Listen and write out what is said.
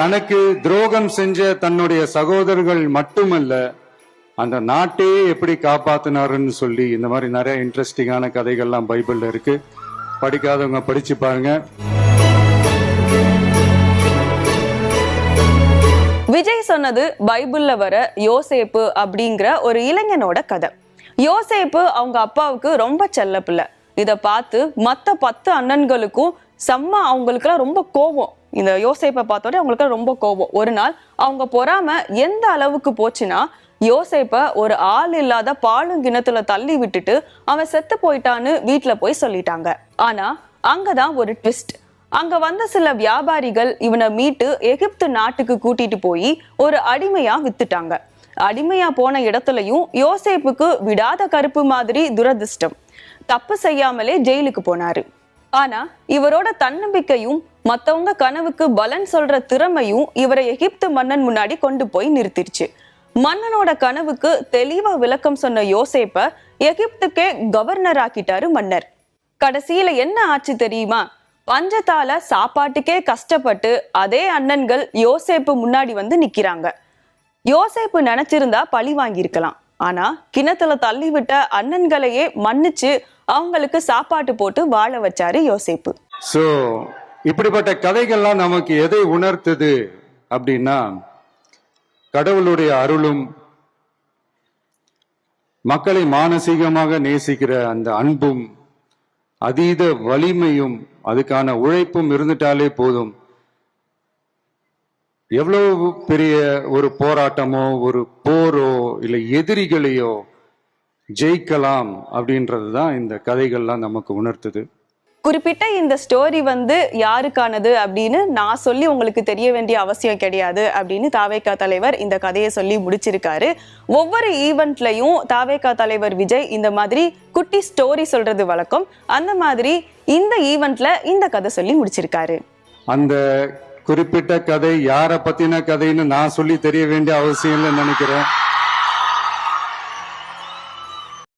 தனக்கு துரோகம் செஞ்ச தன்னுடைய சகோதரர்கள் மட்டுமல்ல அந்த நாட்டையே எப்படி காப்பாத்தினாருன்னு சொல்லி இந்த மாதிரி நிறைய இன்ட்ரெஸ்டிங்கான கதைகள்லாம் பைபிள்ல இருக்கு. படிக்காதவங்க படிச்சு பாருங்க. விஜய் சொன்னது பைபிள்ல வர யோசேப்பு அப்படிங்கிற ஒரு இளைஞனோட கதை. யோசேப்பு அவங்க அப்பாவுக்கு ரொம்ப செல்ல பிள்ளை. இதை பார்த்து மற்ற பத்து அண்ணன்களுக்கும் செம்ம அவங்களுக்குலாம் ரொம்ப கோபம். இந்த யோசேப்பை பார்த்தோன்னே அவங்களுக்கு ரொம்ப கோபம். ஒரு நாள் அவங்க பொறாம எந்த அளவுக்கு போச்சுன்னா யோசேப்பை ஒரு ஆள் இல்லாத பாலும் கிணத்துல தள்ளி விட்டுட்டு அவன் செத்து போயிட்டான்னு வீட்டில் போய் சொல்லிட்டாங்க. ஆனா அங்கதான் ஒரு ட்விஸ்ட் அங்க வந்த சில வியாபாரிகள் இவனை மீட்டு எகிப்து நாட்டுக்கு கூட்டிட்டு போய் ஒரு அடிமையா வித்துட்டாங்க. அடிமையா போன இடத்துலயும் யோசேப்புக்கு விடாத கருப்பு மாதிரி துரதிர்ஷ்டம். தப்பு செய்யாமலே ஜெயிலுக்கு போனாரு. ஆனா இவரோட தன்னம்பிக்கையும் மத்தவங்க கனவுக்கு பலன் சொல்ற திறமையும் இவரை எகிப்து மன்னன் முன்னாடி கொண்டு போய் நிறுத்திருச்சு மன்னனோட கனவுக்கு தெளிவா விளக்கம் சொன்ன யோசேப்ப எகிப்துக்கே கவர்னர் ஆக்கிட்டாரு மன்னர். கடைசியில என்ன ஆச்சு தெரியுமா? பஞ்சத்தால சாப்பாட்டுக்கே கஷ்டப்பட்டு அதே அண்ணன்கள் யோசேப்பு முன்னாடி வந்து நிக்கிறாங்க. யோசேப்பு நினைச்சிருந்தா பழி வாங்கியிருக்கலாம். ஆனா கிணத்துல தள்ளிவிட்ட அண்ணன்களையே மன்னிச்சு அவங்களுக்கு சாப்பாட்டு போட்டு வாழ வச்சாரு யோசேப்பு. ஸோ இப்படிப்பட்ட கதைகள்லாம் நமக்கு எதை உணர்த்துது அப்படின்னா கடவுளுடைய அருளும் மக்களை மானசீகமாக நேசிக்கிற அந்த அன்பும் அதீத வலிமையும் அதுக்கான உழைப்பும் இருந்துட்டாலே போதும். எவ்வளவு பெரிய ஒரு போராட்டமோ ஒரு போரோ இல்லை எதிரிகளையோ ஜெயிக்கலாம் அப்படின்றது தான் இந்த கதைகள்லாம் நமக்கு உணர்த்துது. குறிப்பிட்ட இந்த ஸ்டோரி வந்து யாருக்கானது அப்படின்னு நான் சொல்லி உங்களுக்கு தெரிய வேண்டிய அவசியம் கிடையாது அப்படின்னு தாவேக்கா தலைவர் இந்த கதையை சொல்லி முடிச்சிருக்காரு. ஒவ்வொரு ஈவெண்ட்லையும் தாவேக்கா தலைவர் விஜய் இந்த மாதிரி குட்டி ஸ்டோரி சொல்றது வழக்கம். அந்த மாதிரி இந்த ஈவெண்ட்ல இந்த கதை சொல்லி முடிச்சிருக்காரு. அந்த குறிப்பிட்ட கதை யாரை பத்தின கதைன்னு நான் சொல்லி தெரிய வேண்டிய அவசியம் இல்லைன்னு நினைக்கிறேன்.